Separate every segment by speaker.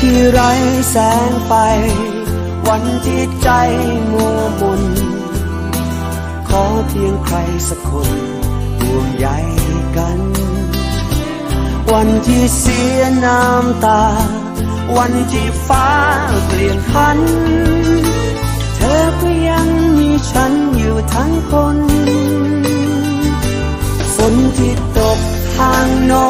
Speaker 1: ที่ไร้แสงไฟวันที่ใจมัวมนขอเพียงใครสักคนห่วงใยกัน วันที่เสียน้ำตา วันที่ฟ้าเปลี่ยนพัน เธอก็ยังมีฉันอยู่ทั้งคนฝนที่ตกทางโนอน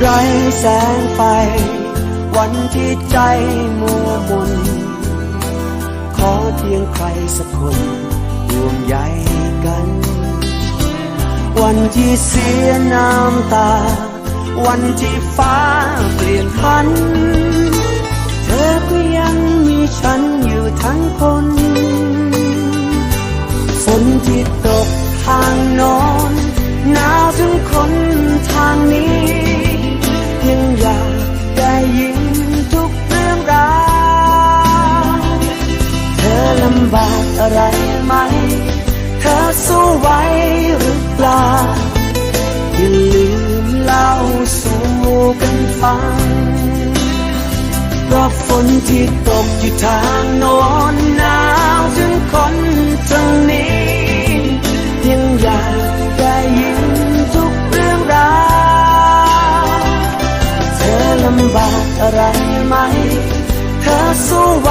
Speaker 1: ไร้แสงไฟ วันที่ใจมัวมน ขอเพียงใครสักคนห่วงใยกัน วันที่เสียน้ำตา วันที่ฟ้าเปลี่ยนพัน เธอก็ยังมีฉัน ไหวหรือเปล่า อย่าลืมเล่าสู่กันฟังเพราะฝนที่ตกอยู่ทางโน้นหนาวถึงคนทางนี้ ยังอยากได้ยินทุกเรื่องราวเธอลำบากอะไรไหม เธอสู้ไหว